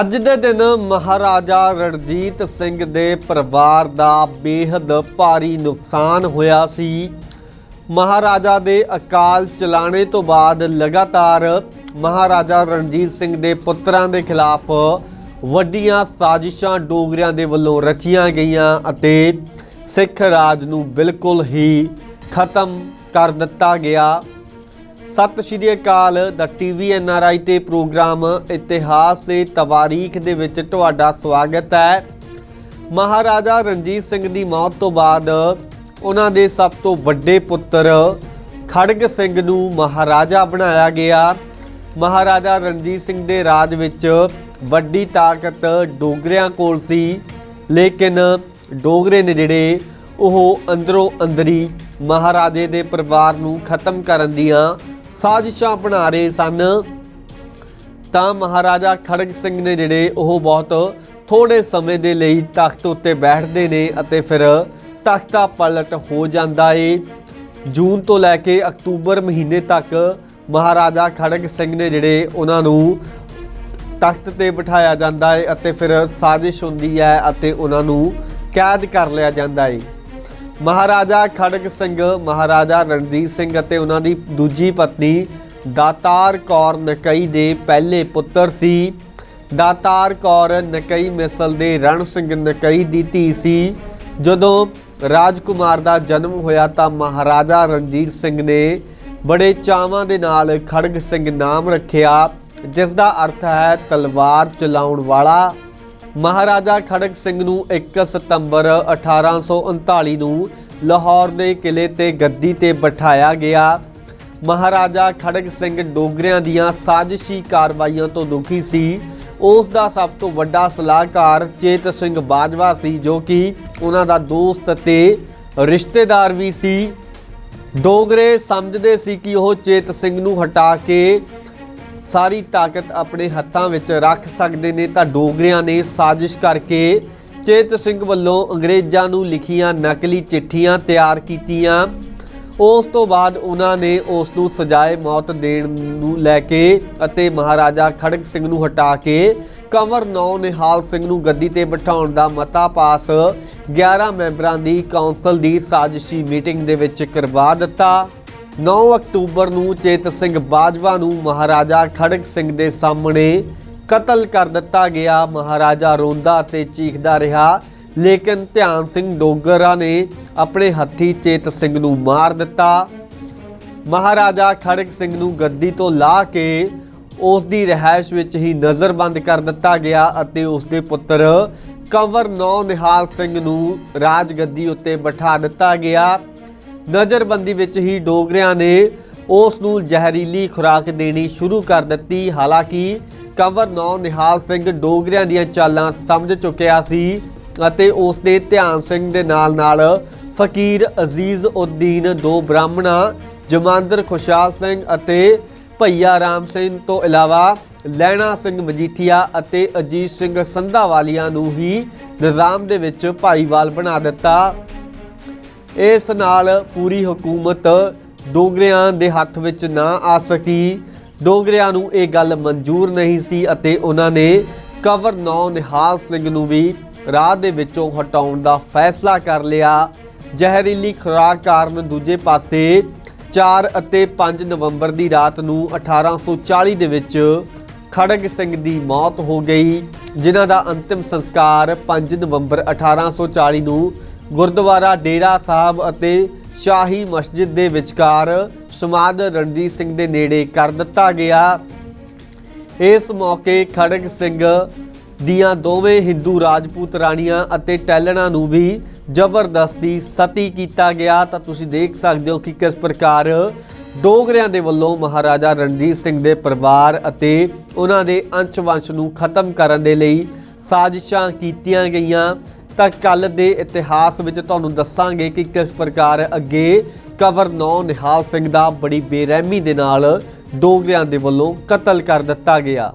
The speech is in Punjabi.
ਅੱਜ ਦੇ ਦਿਨ ਮਹਾਰਾਜਾ ਰਣਜੀਤ ਸਿੰਘ ਦੇ ਪਰਿਵਾਰ ਦਾ ਬੇहद ਭਾਰੀ ਨੁਕਸਾਨ ਹੋਇਆ ਸੀ। ਮਹਾਰਾਜਾ ਦੇ ਅਕਾਲ ਚਲਾਣੇ ਤੋਂ ਬਾਅਦ ਲਗਾਤਾਰ ਮਹਾਰਾਜਾ ਰਣਜੀਤ ਸਿੰਘ ਦੇ ਪੁੱਤਰਾਂ ਦੇ ਖਿਲਾਫ ਵੱਡੀਆਂ ਸਾਜ਼ਿਸ਼ਾਂ ਡੋਗਰਿਆਂ ਦੇ ਵੱਲੋਂ ਰਚੀਆਂ ਗਈਆਂ ਅਤੇ ਸਿੱਖ ਰਾਜ ਨੂੰ ਬਿਲਕੁਲ ਹੀ ਖਤਮ ਕਰ ਦਿੱਤਾ ਗਿਆ। ਸਤਿ ਸ਼੍ਰੀ ਅਕਾਲ। ਦਾ ਟੀਵੀ ਐਨ ਆਰ ਆਈ ਤੇ ਪ੍ਰੋਗਰਾਮ ਇਤਿਹਾਸ ਤੇ ਤਵਾਰੀਖ ਦੇ ਵਿੱਚ ਤੁਹਾਡਾ ਸਵਾਗਤ ਹੈ। ਮਹਾਰਾਜਾ ਰਣਜੀਤ ਸਿੰਘ ਦੀ ਮੌਤ ਤੋਂ ਬਾਅਦ ਉਹਨਾਂ ਦੇ ਸਭ ਤੋਂ ਵੱਡੇ ਪੁੱਤਰ ਖੜਗ ਸਿੰਘ ਨੂੰ ਮਹਾਰਾਜਾ ਬਣਾਇਆ ਗਿਆ। ਮਹਾਰਾਜਾ ਰਣਜੀਤ ਸਿੰਘ ਦੇ ਰਾਜ ਵਿੱਚ ਵੱਡੀ ਤਾਕਤ ਡੋਗਰਿਆਂ ਕੋਲ ਸੀ, ਲੇਕਿਨ ਡੋਗਰੇ ਨੇ ਜਿਹੜੇ ਉਹ ਅੰਦਰੋਂ ਅੰਦਰੀ ਮਹਾਰਾਜੇ ਦੇ ਪਰਿਵਾਰ ਨੂੰ ਖਤਮ ਕਰਨ ਦੀਆਂ ਸਾਜ਼ਿਸ਼ਾਂ ਬਣਾ ਰਹੇ ਸਨ। ਤਾਂ ਮਹਾਰਾਜਾ ਖੜਗ ਸਿੰਘ ਨੇ ਜਿਹੜੇ ਉਹ ਬਹੁਤ ਥੋੜੇ ਸਮੇਂ ਦੇ ਲਈ ਤਖਤ ਉੱਤੇ ਬੈਠਦੇ ਨੇ ਅਤੇ ਫਿਰ ਤਖਤਾ ਪਲਟ ਹੋ ਜਾਂਦਾ ਏ। ਜੂਨ ਤੋਂ ਲੈ ਕੇ ਅਕਤੂਬਰ ਮਹੀਨੇ ਤੱਕ ਮਹਾਰਾਜਾ ਖੜਗ ਸਿੰਘ ਨੇ ਜਿਹੜੇ ਉਹਨਾਂ ਨੂੰ ਤਖਤ ਤੇ ਬਿਠਾਇਆ ਜਾਂਦਾ ਹੈ ਅਤੇ ਫਿਰ ਸਾਜ਼ਿਸ਼ ਹੁੰਦੀ ਹੈ ਅਤੇ ਉਹਨਾਂ ਨੂੰ ਕੈਦ ਕਰ ਲਿਆ ਜਾਂਦਾ ਏ। ਮਹਾਰਾਜਾ ਖੜਗ ਸਿੰਘ, ਮਹਾਰਾਜਾ ਰਣਜੀਤ ਸਿੰਘ ਅਤੇ ਉਹਨਾਂ ਦੀ ਦੂਜੀ ਪਤਨੀ ਦਾਤਾਰ ਕੌਰ ਨਕਈ ਦੇ ਪਹਿਲੇ ਪੁੱਤਰ ਸੀ। ਦਾਤਾਰ ਕੌਰ ਨਕਈ ਮਿਸਲ ਦੇ ਰਣ ਸਿੰਘ ਨਕਈ ਦੀ ਧੀ ਸੀ। ਜਦੋਂ ਰਾਜਕੁਮਾਰ ਦਾ ਜਨਮ ਹੋਇਆ ਤਾਂ ਮਹਾਰਾਜਾ ਰਣਜੀਤ ਸਿੰਘ ਨੇ ਬੜੇ ਚਾਵਾਂ ਦੇ ਨਾਲ ਖੜਗ ਸਿੰਘ ਨਾਮ ਰੱਖਿਆ, ਜਿਸ ਦਾ ਅਰਥ ਹੈ ਤਲਵਾਰ ਚਲਾਉਣ ਵਾਲਾ। ਮਹਾਰਾਜਾ ਖੜਕ ਸਿੰਘ ਨੂੰ 1 ਸਤੰਬਰ 1839 ਨੂੰ ਲਾਹੌਰ ਦੇ ਕਿਲੇ ਤੇ ਗੱਦੀ ਤੇ ਬਿਠਾਇਆ ਗਿਆ। ਮਹਾਰਾਜਾ ਖੜਕ ਸਿੰਘ ਡੋਗਰਿਆਂ ਦੀਆਂ ਸਾਜ਼ਿਸ਼ੀ ਕਾਰਵਾਈਆਂ ਤੋਂ ਦੁਖੀ ਸੀ। ਉਸ ਦਾ ਸਭ ਤੋਂ ਵੱਡਾ ਸਲਾਹਕਾਰ ਚੇਤ ਸਿੰਘ ਬਾਜਵਾ ਸੀ, ਜੋ ਕਿ ਉਹਨਾਂ ਦਾ ਦੋਸਤ ਤੇ ਰਿਸ਼ਤੇਦਾਰ ਵੀ ਸੀ। ਡੋਗਰੇ ਸਮਝਦੇ ਸੀ ਕਿ ਉਹ ਚੇਤ ਸਿੰਘ ਨੂੰ ਹਟਾ ਕੇ ਸਾਰੀ ਤਾਕਤ ਆਪਣੇ ਹੱਥਾਂ ਵਿੱਚ ਰੱਖ ਸਕਦੇ ਨੇ ਤਾਂ ਡੋਗਰਿਆਂ ਨੇ ਸਾਜ਼ਿਸ਼ ਕਰਕੇ ਚੇਤ ਸਿੰਘ ਵੱਲੋਂ ਅੰਗਰੇਜ਼ਾਂ ਨੂੰ ਲਿਖੀਆਂ ਨਕਲੀ ਚਿੱਠੀਆਂ ਤਿਆਰ ਕੀਤੀਆਂ। ਉਸ ਤੋਂ ਬਾਅਦ ਉਹਨਾਂ ਨੇ ਉਸ ਨੂੰ ਸਜ਼ਾਏ ਮੌਤ ਦੇਣ ਨੂੰ ਲੈ ਕੇ ਅਤੇ ਮਹਾਰਾਜਾ ਖੜਕ ਸਿੰਘ ਨੂੰ ਹਟਾ ਕੇ ਕੰਵਰ ਨੌ ਨਿਹਾਲ ਸਿੰਘ ਨੂੰ ਗੱਦੀ ਤੇ ਬਿਠਾਉਣ ਦਾ ਮਤਾ ਪਾਸ 11 ਮੈਂਬਰਾਂ ਦੀ ਕੌਂਸਲ ਦੀ ਸਾਜ਼ਿਸ਼ੀ ਮੀਟਿੰਗ ਦੇ ਵਿੱਚ ਕਰਵਾ ਦਿੱਤਾ। 9 ਅਕਤੂਬਰ ਨੂੰ ਚੇਤ ਸਿੰਘ ਬਾਜਵਾ ਨੂੰ ਮਹਾਰਾਜਾ ਖੜਕ ਸਿੰਘ ਦੇ ਸਾਹਮਣੇ ਕਤਲ ਕਰ ਦਿੱਤਾ ਗਿਆ। ਮਹਾਰਾਜਾ ਰੋਂਦਾ ਤੇ ਚੀਖਦਾ ਰਿਹਾ, ਲੇਕਿਨ ਧਿਆਨ ਸਿੰਘ ਡੋਗਰਾ ਨੇ ਆਪਣੇ ਹੱਥੀ ਚੇਤ ਸਿੰਘ ਨੂੰ ਮਾਰ ਦਿੱਤਾ। ਮਹਾਰਾਜਾ ਖੜਕ ਸਿੰਘ ਨੂੰ ਗੱਦੀ ਤੋਂ ਲਾ ਕੇ ਉਸ ਦੀ ਰਿਹਾਇਸ਼ ਵਿੱਚ ਹੀ ਨਜ਼ਰਬੰਦ ਕਰ ਦਿੱਤਾ ਗਿਆ ਅਤੇ ਉਸ ਦੇ ਪੁੱਤਰ ਕੰਵਰ ਨੌ ਨਿਹਾਲ ਸਿੰਘ ਨੂੰ ਰਾਜ ਗੱਦੀ ਉੱਤੇ ਬਿਠਾ ਦਿੱਤਾ ਗਿਆ। ਨਜ਼ਰਬੰਦੀ ਵਿੱਚ ਹੀ ਡੋਗਰਿਆਂ ਨੇ ਉਸ ਨੂੰ ਜ਼ਹਿਰੀਲੀ ਖੁਰਾਕ ਦੇਣੀ ਸ਼ੁਰੂ ਕਰ ਦਿੱਤੀ। ਹਾਲਾਂਕਿ ਕੰਵਰ ਨੌ ਨਿਹਾਲ ਸਿੰਘ ਡੋਗਰਿਆਂ ਦੀਆਂ ਚਾਲਾਂ ਸਮਝ ਚੁੱਕਿਆ ਸੀ ਅਤੇ ਉਸ ਦੇ ਧਿਆਨ ਸਿੰਘ ਦੇ ਨਾਲ ਨਾਲ ਫਕੀਰ ਅਜ਼ੀਜ਼ ਉਦੀਨ ਦੋ ਬ੍ਰਾਹਮਣਾ, ਜਮਾਂਦਰ ਖੁਸ਼ਹਾਲ ਸਿੰਘ ਅਤੇ ਭਈਆ ਰਾਮ ਸਿੰਘ ਤੋਂ ਇਲਾਵਾ ਲੈਣਾ ਸਿੰਘ ਮਜੀਠੀਆ ਅਤੇ ਅਜੀਤ ਸਿੰਘ ਸੰਧਾਵਾਲੀਆ ਨੂੰ ਹੀ ਨਿਜ਼ਾਮ ਦੇ ਵਿੱਚ ਭਾਈਵਾਲ ਬਣਾ ਦਿੱਤਾ। ਇਸ ਨਾਲ ਪੂਰੀ ਹਕੂਮਤ ਡੋਗਰਿਆਂ ਦੇ ਹੱਥ ਵਿੱਚ ਨਾ ਆ ਸਕੀ। ਡੋਗਰਿਆਂ ਨੂੰ ਇਹ ਗੱਲ ਮਨਜ਼ੂਰ ਨਹੀਂ ਸੀ ਅਤੇ ਉਹਨਾਂ ਨੇ ਕਵਰ ਨੌ ਨਿਹਾਲ ਸਿੰਘ ਨੂੰ ਵੀ ਰਾਹ ਦੇ ਵਿੱਚੋਂ ਹਟਾਉਣ ਦਾ ਫੈਸਲਾ ਕਰ ਲਿਆ। ਜ਼ਹਿਰੀਲੀ ਖੁਰਾਕ ਕਾਰਨ ਦੂਜੇ ਪਾਸੇ 4 ਅਤੇ 5 ਨਵੰਬਰ ਦੀ ਰਾਤ ਨੂੰ 1840 ਦੇ ਵਿੱਚ ਖੜਗ ਸਿੰਘ ਦੀ ਮੌਤ ਹੋ ਗਈ, ਜਿਨ੍ਹਾਂ ਦਾ ਅੰਤਿਮ ਸੰਸਕਾਰ 5 ਨਵੰਬਰ 1840 ਨੂੰ ਗੁਰਦੁਆਰਾ ਡੇਰਾ ਸਾਹਿਬ ਅਤੇ ਸ਼ਾਹੀ ਮਸਜਿਦ ਦੇ ਵਿਚਕਾਰ ਸਮਾਧ ਰਣਜੀਤ ਸਿੰਘ ਦੇ ਨੇੜੇ ਕਰ ਦਿੱਤਾ ਗਿਆ। ਇਸ ਮੌਕੇ ਖੜਗ ਸਿੰਘ ਦੀਆਂ ਦੋਵੇਂ ਹਿੰਦੂ ਰਾਜਪੂਤ ਰਾਣੀਆਂ ਅਤੇ ਟੈਲਣਾ ਨੂੰ ਵੀ ਜ਼ਬਰਦਸਤੀ ਸਤੀ ਕੀਤਾ ਗਿਆ। ਤਾਂ ਤੁਸੀਂ ਦੇਖ ਸਕਦੇ ਹੋ ਕਿ ਕਿਸ ਪ੍ਰਕਾਰ ਡੋਗਰਿਆਂ ਦੇ ਵੱਲੋਂ ਮਹਾਰਾਜਾ ਰਣਜੀਤ ਸਿੰਘ ਦੇ ਪਰਿਵਾਰ ਅਤੇ ਉਹਨਾਂ ਦੇ ਅੰਸ਼ ਵੰਸ਼ ਨੂੰ ਖਤਮ ਕਰਨ ਦੇ ਲਈ ਸਾਜ਼ਿਸ਼ਾਂ ਕੀਤੀਆਂ ਗਈਆਂ। ਤਾਂ ਕੱਲ ਦੇ ਇਤਿਹਾਸ ਵਿੱਚ ਤੁਹਾਨੂੰ ਦੱਸਾਂਗੇ ਕਿ ਕਿਸ ਪ੍ਰਕਾਰ ਅੱਗੇ ਕਵਰ ਨੌ ਨਿਹਾਲ ਸਿੰਘ ਦਾ ਬੜੀ ਬੇਰਹਿਮੀ ਦੇ ਨਾਲ ਡੋਗਰਿਆਂ ਦੇ ਵੱਲੋਂ ਕਤਲ ਕਰ ਦਿੱਤਾ ਗਿਆ।